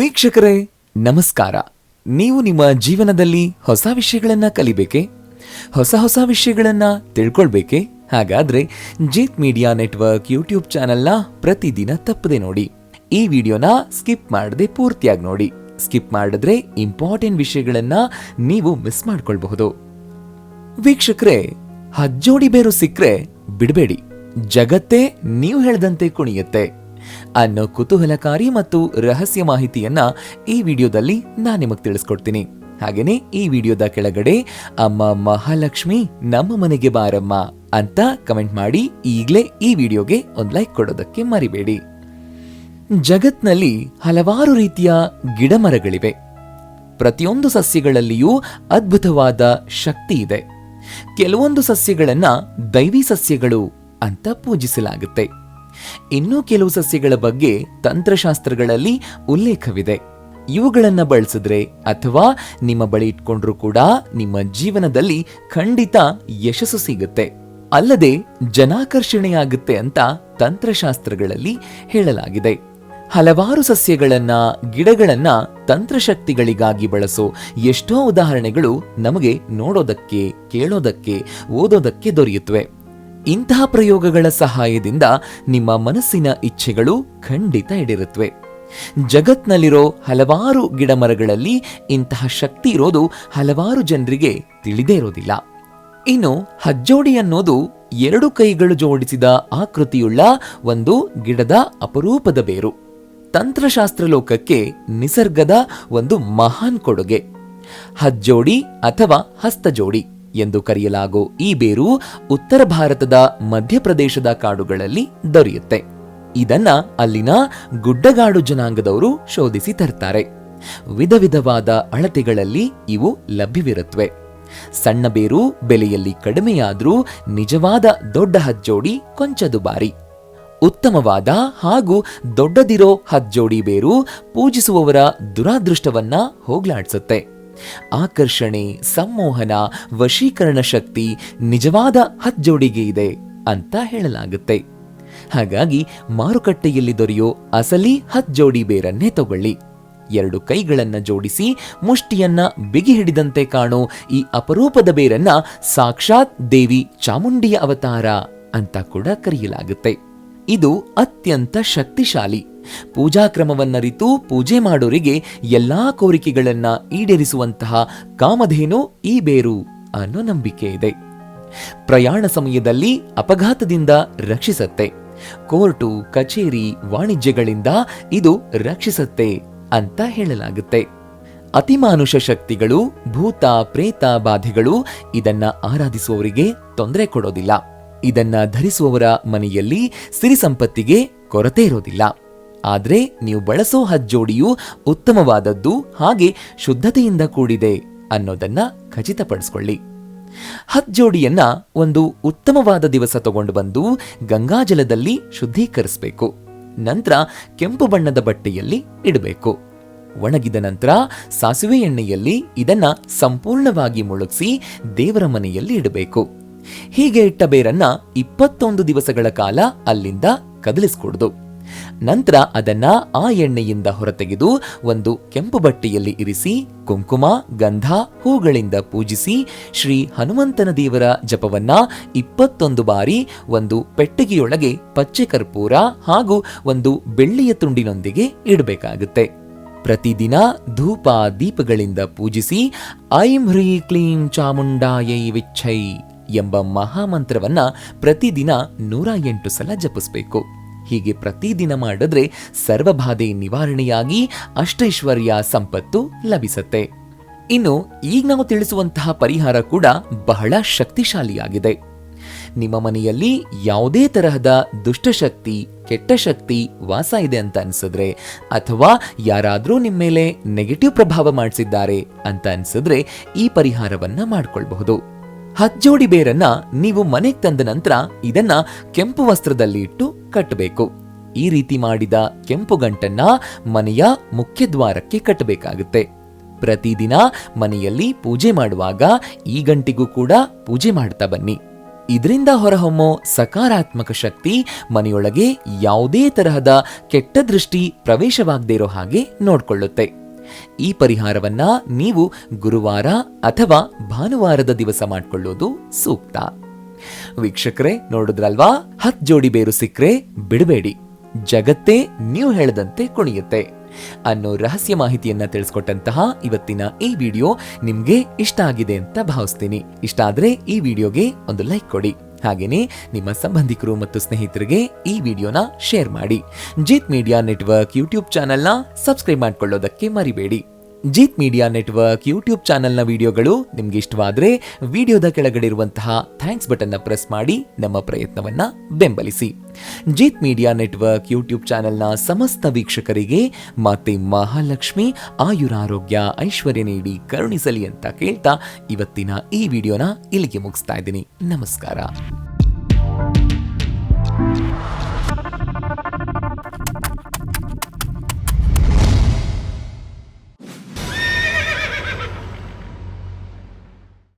ವೀಕ್ಷಕರೇ, ನಮಸ್ಕಾರ. ನೀವು ನಿಮ್ಮ ಜೀವನದಲ್ಲಿ ಹೊಸ ವಿಷಯಗಳನ್ನ ಕಲಿಬೇಕೆ? ಹೊಸ ಹೊಸ ವಿಷಯಗಳನ್ನ ತಿಳ್ಕೊಳ್ಬೇಕೆ? ಹಾಗಾದ್ರೆ ಜೀತ್ ಮೀಡಿಯಾ ನೆಟ್ವರ್ಕ್ ಯೂಟ್ಯೂಬ್ ಚಾನೆಲ್ನ ಪ್ರತಿದಿನ ತಪ್ಪದೆ ನೋಡಿ. ಈ ವಿಡಿಯೋನ ಸ್ಕಿಪ್ ಮಾಡದೆ ಪೂರ್ತಿಯಾಗಿ ನೋಡಿ. ಸ್ಕಿಪ್ ಮಾಡಿದ್ರೆ ಇಂಪಾರ್ಟೆಂಟ್ ವಿಷಯಗಳನ್ನ ನೀವು ಮಿಸ್ ಮಾಡ್ಕೊಳ್ಬಹುದು. ವೀಕ್ಷಕರೇ, ಹಜ್ಜೋಡಿ ಬೇರು ಸಿಕ್ಕರೆ ಬಿಡಬೇಡಿ. ಜಗತ್ತೇ ನೀವು ಹೇಳ್ದಂತೆ ಕುಣಿಯುತ್ತೆ. ಅನ್ನೋ ಕುತೂಹಲಕಾರಿ ಮತ್ತು ರಹಸ್ಯ ಮಾಹಿತಿಯನ್ನ ಈ ವಿಡಿಯೋದಲ್ಲಿ ನಾನು ನಿಮಗೆ ತಿಳಿಸ್ಕೊಡ್ತೀನಿ. ಹಾಗೇನೆ ಈ ವಿಡಿಯೋದ ಕೆಳಗಡೆ ಅಮ್ಮ ಮಹಾಲಕ್ಷ್ಮಿ ನಮ್ಮ ಮನೆಗೆ ಬಾರಮ್ಮ ಅಂತ ಕಮೆಂಟ್ ಮಾಡಿ ಈಗಲೇ ಈ ವಿಡಿಯೋಗೆ ಒಂದು ಲೈಕ್ ಕೊಡೋದಕ್ಕೆ ಮರಿಬೇಡಿ. ಜಗತ್ನಲ್ಲಿ ಹಲವಾರು ರೀತಿಯ ಗಿಡಮರಗಳಿವೆ. ಪ್ರತಿಯೊಂದು ಸಸ್ಯಗಳಲ್ಲಿಯೂ ಅದ್ಭುತವಾದ ಶಕ್ತಿ ಇದೆ. ಕೆಲವೊಂದು ಸಸ್ಯಗಳನ್ನ ದೈವಿ ಸಸ್ಯಗಳು ಅಂತ ಪೂಜಿಸಲಾಗುತ್ತೆ. ಇನ್ನು ಕೆಲವು ಸಸ್ಯಗಳ ಬಗ್ಗೆ ತಂತ್ರಶಾಸ್ತ್ರಗಳಲ್ಲಿ ಉಲ್ಲೇಖವಿದೆ. ಇವುಗಳನ್ನು ಬಳಸಿದ್ರೆ ಅಥವಾ ನಿಮ್ಮ ಬಳಿ ಇಟ್ಕೊಂಡ್ರೂ ಕೂಡ ನಿಮ್ಮ ಜೀವನದಲ್ಲಿ ಖಂಡಿತ ಯಶಸ್ಸು ಸಿಗುತ್ತೆ. ಅಲ್ಲದೆ ಜನಾಕರ್ಷಣೆಯಾಗುತ್ತೆ ಅಂತ ತಂತ್ರಶಾಸ್ತ್ರಗಳಲ್ಲಿ ಹೇಳಲಾಗಿದೆ. ಹಲವಾರು ಸಸ್ಯಗಳನ್ನ, ಗಿಡಗಳನ್ನ ತಂತ್ರಶಕ್ತಿಗಳಿಗಾಗಿ ಬಳಸೋ ಎಷ್ಟೋ ಉದಾಹರಣೆಗಳು ನಮಗೆ ನೋಡೋದಕ್ಕೆ, ಕೇಳೋದಕ್ಕೆ, ಓದೋದಕ್ಕೆ ದೊರೆಯುತ್ತವೆ. ಇಂತಹ ಪ್ರಯೋಗಗಳ ಸಹಾಯದಿಂದ ನಿಮ್ಮ ಮನಸ್ಸಿನ ಇಚ್ಛೆಗಳು ಖಂಡಿತ ಈಡೇರುತ್ತವೆ. ಜಗತ್ನಲ್ಲಿರೋ ಹಲವಾರು ಗಿಡಮರಗಳಲ್ಲಿ ಇಂತಹ ಶಕ್ತಿ ಇರೋದು ಹಲವಾರು ಜನರಿಗೆ ತಿಳಿದೇ ಇರೋದಿಲ್ಲ. ಇನ್ನು ಹಜ್ಜೋಡಿ ಅನ್ನೋದು ಎರಡು ಕೈಗಳು ಜೋಡಿಸಿದ ಆಕೃತಿಯುಳ್ಳ ಒಂದು ಗಿಡದ ಅಪರೂಪದ ಬೇರು. ತಂತ್ರಶಾಸ್ತ್ರ ಲೋಕಕ್ಕೆ ನಿಸರ್ಗದ ಒಂದು ಮಹಾನ್ ಕೊಡುಗೆ. ಹಜ್ಜೋಡಿ ಅಥವಾ ಹಸ್ತಜೋಡಿ. ಎಂದು ಕರೆಯಲಾಗೋ ಈ ಬೇರು ಉತ್ತರ ಭಾರತದ ಮಧ್ಯಪ್ರದೇಶದ ಕಾಡುಗಳಲ್ಲಿ ದೊರೆಯುತ್ತೆ. ಇದನ್ನ ಅಲ್ಲಿನ ಗುಡ್ಡಗಾಡು ಜನಾಂಗದವರು ಶೋಧಿಸಿ ತರ್ತಾರೆ. ವಿಧ ವಿಧವಾದ ಅಳತೆಗಳಲ್ಲಿ ಇವು ಲಭ್ಯವಿರುತ್ತವೆ ಸಣ್ಣ ಬೇರು ಬೆಲೆಯಲ್ಲಿ ಕಡಿಮೆಯಾದರೂ ನಿಜವಾದ ದೊಡ್ಡ ಹಜ್ಜೋಡಿ ಕೊಂಚ ದುಬಾರಿ ಉತ್ತಮವಾದ ಹಾಗೂ ದೊಡ್ಡದಿರೋ ಹಜ್ಜೋಡಿ ಬೇರು ಪೂಜಿಸುವವರ ದುರಾದೃಷ್ಟವನ್ನ ಹೋಗ್ಲಾಡ್ಸುತ್ತೆ. ಆಕರ್ಷಣೆ, ಸಂಮೋಹನ, ವಶೀಕರಣ ಶಕ್ತಿ ನಿಜವಾದ ಹಜ್ಜೋಡಿಗೆ ಇದೆ ಅಂತ ಹೇಳಲಾಗುತ್ತೆ. ಹಾಗಾಗಿ ಮಾರುಕಟ್ಟೆಯಲ್ಲಿ ದೊರೆಯೋ ಅಸಲಿ ಹಜ್ಜೋಡಿ ಬೇರನ್ನೇ ತಗೊಳ್ಳಿ. ಎರಡು ಕೈಗಳನ್ನ ಜೋಡಿಸಿ ಮುಷ್ಟಿಯನ್ನ ಬಿಗಿ ಹಿಡಿದಂತೆ ಕಾಣೋ ಈ ಅಪರೂಪದ ಬೇರನ್ನ ಸಾಕ್ಷಾತ್ ದೇವಿ ಚಾಮುಂಡಿಯ ಅವತಾರ ಅಂತ ಕೂಡ ಕರೆಯಲಾಗುತ್ತೆ. ಇದು ಅತ್ಯಂತ ಶಕ್ತಿಶಾಲಿ ಪೂಜಾ ಕ್ರಮವನ್ನರಿತು ಪೂಜೆ ಮಾಡೋರಿಗೆ ಎಲ್ಲಾ ಕೋರಿಕೆಗಳನ್ನ ಈಡೇರಿಸುವಂತಹ ಕಾಮಧೇನು ಈ ಬೇರು ಅನ್ನೋ ನಂಬಿಕೆ ಇದೆ. ಪ್ರಯಾಣ ಸಮಯದಲ್ಲಿ ಅಪಘಾತದಿಂದ ರಕ್ಷಿಸತ್ತೆ. ಕೋರ್ಟು, ಕಚೇರಿ, ವಾಣಿಜ್ಯಗಳಿಂದ ಇದು ರಕ್ಷಿಸತ್ತೆ ಅಂತ ಹೇಳಲಾಗುತ್ತೆ. ಅತಿಮಾನುಷ ಶಕ್ತಿಗಳು, ಭೂತ, ಪ್ರೇತ ಬಾಧೆಗಳು ಇದನ್ನ ಆರಾಧಿಸುವವರಿಗೆ ತೊಂದರೆ ಕೊಡೋದಿಲ್ಲ. ಇದನ್ನ ಧರಿಸುವವರ ಮನೆಯಲ್ಲಿ ಸಿರಿ ಸಂಪತ್ತಿಗೆ ಕೊರತೆ ಇರೋದಿಲ್ಲ. ಆದ್ರೆ ನೀವು ಬಳಸೋ ಹಜ್ಜೋಡಿಯು ಉತ್ತಮವಾದದ್ದು ಹಾಗೆ ಶುದ್ಧತೆಯಿಂದ ಕೂಡಿದೆ ಅನ್ನೋದನ್ನ ಖಚಿತಪಡಿಸ್ಕೊಳ್ಳಿ. ಹಜ್ಜೋಡಿಯನ್ನ ಒಂದು ಉತ್ತಮವಾದ ದಿವಸ ತಗೊಂಡು ಬಂದು ಗಂಗಾಜಲದಲ್ಲಿ ಶುದ್ಧೀಕರಿಸಬೇಕು. ನಂತರ ಕೆಂಪು ಬಣ್ಣದ ಬಟ್ಟೆಯಲ್ಲಿ ಇಡಬೇಕು. ಒಣಗಿದ ನಂತರ ಸಾಸಿವೆ ಎಣ್ಣೆಯಲ್ಲಿ ಇದನ್ನ ಸಂಪೂರ್ಣವಾಗಿ ಮುಳುಗಿಸಿ ದೇವರ ಮನೆಯಲ್ಲಿ ಇಡಬೇಕು. ಹೀಗೆ ಇಟ್ಟ ಬೇರನ್ನ ಇಪ್ಪತ್ತೊಂದು ದಿವಸಗಳ ಕಾಲ ಅಲ್ಲಿಂದ ಕದಲಿಸ್ಕೊಡ್ದು. ನಂತರ ಅದನ್ನ ಆ ಎಣ್ಣೆಯಿಂದ ಹೊರತೆಗೆದು ಒಂದು ಕೆಂಪು ಬಟ್ಟೆಯಲ್ಲಿ ಇರಿಸಿ, ಕುಂಕುಮ, ಗಂಧ, ಹೂಗಳಿಂದ ಪೂಜಿಸಿ, ಶ್ರೀ ಹನುಮಂತನ ದೇವರ ಜಪವನ್ನ ಇಪ್ಪತ್ತೊಂದು ಬಾರಿ ಒಂದು ಪೆಟ್ಟಿಗೆಯೊಳಗೆ ಪಚ್ಚೆ ಕರ್ಪೂರ ಹಾಗೂ ಒಂದು ಬೆಳ್ಳಿಯ ತುಂಡಿನೊಂದಿಗೆ ಇಡಬೇಕಾಗುತ್ತೆ. ಪ್ರತಿದಿನ ಧೂಪ ದೀಪಗಳಿಂದ ಪೂಜಿಸಿ, ಐಂ ಹ್ರೀ ಕ್ಲೀಂ ಚಾಮುಂಡಾಯೈ ವಿಚ್ಛೈ ಎಂಬ ಮಹಾಮಂತ್ರವನ್ನ ಪ್ರತಿದಿನ ನೂರ ಎಂಟು ಸಲ ಜಪಿಸಬೇಕು. ಹೀಗೆ ಪ್ರತಿದಿನ ಮಾಡಿದ್ರೆ ಸರ್ವಬಾಧೆ ನಿವಾರಣೆಯಾಗಿ ಅಷ್ಟೈಶ್ವರ್ಯ ಸಂಪತ್ತು ಲಭಿಸುತ್ತೆ. ಇನ್ನು ಈಗ ನಾವು ತಿಳಿಸುವಂತಹ ಪರಿಹಾರ ಕೂಡ ಬಹಳ ಶಕ್ತಿಶಾಲಿಯಾಗಿದೆ. ನಿಮ್ಮ ಮನೆಯಲ್ಲಿ ಯಾವುದೇ ತರಹದ ದುಷ್ಟಶಕ್ತಿ ಕೆಟ್ಟ ಶಕ್ತಿ ವಾಸ ಇದೆ ಅಂತ ಅನ್ಸಿದ್ರೆ ಅಥವಾ ಯಾರಾದರೂ ನಿಮ್ಮ ಮೇಲೆ ನೆಗೆಟಿವ್ ಪ್ರಭಾವ ಮಾಡಿಸಿದ್ದಾರೆ ಅಂತ ಅನ್ಸಿದ್ರೆ ಈ ಪರಿಹಾರವನ್ನ ಮಾಡ್ಕೊಳ್ಬಹುದು. ಹಜ್ಜೋಡಿ ಬೇರನ್ನ ನೀವು ಮನೆಗೆ ತಂದ ನಂತರ ಇದನ್ನ ಕೆಂಪು ವಸ್ತ್ರದಲ್ಲಿ ಇಟ್ಟು ಕಟ್ಟಬೇಕು ಈ ರೀತಿ ಮಾಡಿದ ಕೆಂಪು ಗಂಟನ್ನ ಮನೆಯ ಮುಖ್ಯ ದ್ವಾರಕ್ಕೆ ಕಟ್ಟಬೇಕಾಗುತ್ತೆ. ಪ್ರತಿದಿನ ಮನೆಯಲ್ಲಿ ಪೂಜೆ ಮಾಡುವಾಗ ಈ ಗಂಟಿಗೂ ಕೂಡ ಪೂಜೆ ಮಾಡ್ತಾ ಬನ್ನಿ. ಇದರಿಂದ ಹೊರಹೊಮ್ಮೋ ಸಕಾರಾತ್ಮಕ ಶಕ್ತಿ ಮನೆಯೊಳಗೆ ಯಾವುದೇ ತರಹದ ಕೆಟ್ಟ ದೃಷ್ಟಿ ಪ್ರವೇಶವಾಗದೇ ಇರೋ ಹಾಗೆ ನೋಡ್ಕೊಳ್ಳುತ್ತೆ. ಈ ಪರಿಹಾರವನ್ನ ನೀವು ಗುರುವಾರ ಅಥವಾ ಭಾನುವಾರದ ದಿವಸ ಮಾಡಿಕೊಳ್ಳೋದು ಸೂಕ್ತ. ವೀಕ್ಷಕರೇ, ನೋಡಿದ್ರಲ್ವಾ? ಹತ್ ಜೋಡಿ ಬೇರು ಸಿಕ್ರೆ ಬಿಡಬೇಡಿ. ಜಗತ್ತೇ ನೀವು ಹೇಳದಂತೆ ಕುಣಿಯುತ್ತೆ. ಅನ್ನೋ ರಹಸ್ಯ ಮಾಹಿತಿಯನ್ನ ತಿಳಿಸ್ಕೊಟ್ಟಂತಹ ಇವತ್ತಿನ ಈ ವಿಡಿಯೋ ನಿಮ್ಗೆ ಇಷ್ಟ ಆಗಿದೆ ಅಂತ ಭಾವಿಸ್ತೀನಿ. ಇಷ್ಟ ಆದ್ರೆ ಈ ವಿಡಿಯೋಗೆ ಒಂದು ಲೈಕ್ ಕೊಡಿ. ಹಾಗೇನೆ ನಿಮ್ಮ ಸಂಬಂಧಿಕರು ಮತ್ತು ಸ್ನೇಹಿತರಿಗೆ ಈ ವಿಡಿಯೋನ ಶೇರ್ ಮಾಡಿ. ಜಿತ್ ಮೀಡಿಯಾ ನೆಟ್ವರ್ಕ್ ಯೂಟ್ಯೂಬ್ ಚಾನೆಲ್ನ ಸಬ್ಸ್ಕ್ರೈಬ್ ಮಾಡ್ಕೊಳ್ಳೋದಕ್ಕೆ ಮರಿಬೇಡಿ. ಜೀತ್ ಮೀಡಿಯಾ ನೆಟ್ವರ್ಕ್ ಯೂಟ್ಯೂಬ್ ಚಾನೆಲ್ನ ವಿಡಿಯೋಗಳು ನಿಮ್ಗೆ ಇಷ್ಟವಾದರೆ ವಿಡಿಯೋದ ಕೆಳಗಡೆ ಇರುವಂತಹ ಥ್ಯಾಂಕ್ಸ್ ಬಟನ್ನ ಪ್ರೆಸ್ ಮಾಡಿ ನಮ್ಮ ಪ್ರಯತ್ನವನ್ನ ಬೆಂಬಲಿಸಿ. ಜೀತ್ ಮೀಡಿಯಾ ನೆಟ್ವರ್ಕ್ ಯೂಟ್ಯೂಬ್ ಚಾನೆಲ್ನ ಸಮಸ್ತ ವೀಕ್ಷಕರಿಗೆ ಮಾತೆ ಮಹಾಲಕ್ಷ್ಮಿ ಆಯುರಾರೋಗ್ಯ ಐಶ್ವರ್ಯ ನೀಡಿ ಕರುಣಿಸಲಿ ಅಂತ ಕೇಳ್ತಾ ಇವತ್ತಿನ ಈ ವಿಡಿಯೋನ ಇಲ್ಲಿಗೆ ಮುಗಿಸ್ತಾ ಇದ್ದೀನಿ. ನಮಸ್ಕಾರ.